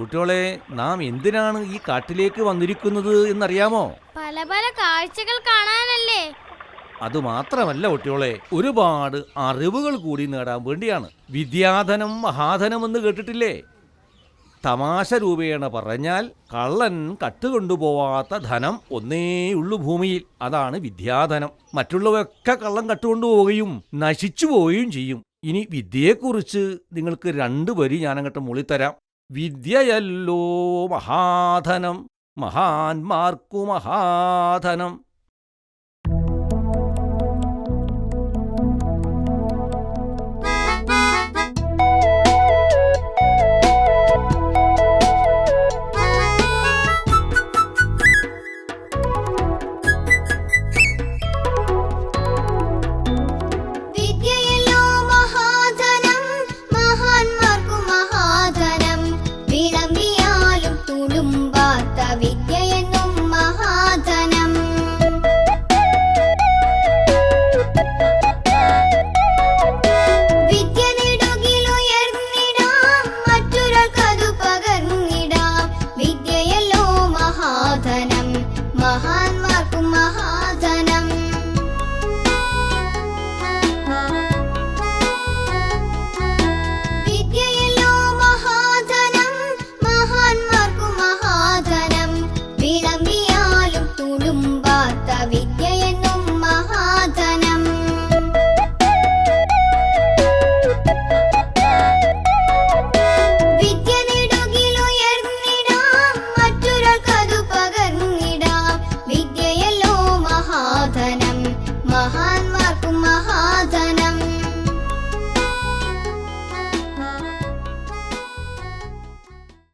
കുട്ടികളെ നാം എന്തിനാണ് ഈ കാട്ടിലേക്ക് വന്നിരിക്കുന്നത് എന്നറിയാമോ? പല പല കാഴ്ചകൾ കാണാനല്ലേ. അത് മാത്രമല്ല കുട്ടികളെ ഒരുപാട് അറിവുകൾ കൂടി നേടാൻ വേണ്ടിയാണ്. വിദ്യാധനം മഹാധനം എന്ന് കേട്ടിട്ടില്ലേ? തമാശ രൂപേണ പറഞ്ഞാൽ കള്ളൻ കട്ടുകൊണ്ടുപോവാത്ത ധനം ഒന്നേയുള്ളൂ ഭൂമിയിൽ. അതാണ് വിദ്യാധനം. മറ്റുള്ളവയൊക്കെ കള്ളം കട്ടുകൊണ്ടുപോവുകയും നശിച്ചു പോവുകയും ചെയ്യും. ഇനി വിദ്യയെക്കുറിച്ച് നിങ്ങൾക്ക് രണ്ട് വരി ഞാനങ്ങോട്ട് മുളിത്തരാം. വിദ്യയല്ലോ മഹാധനം മഹാന്മാർക്കു മഹാധനം.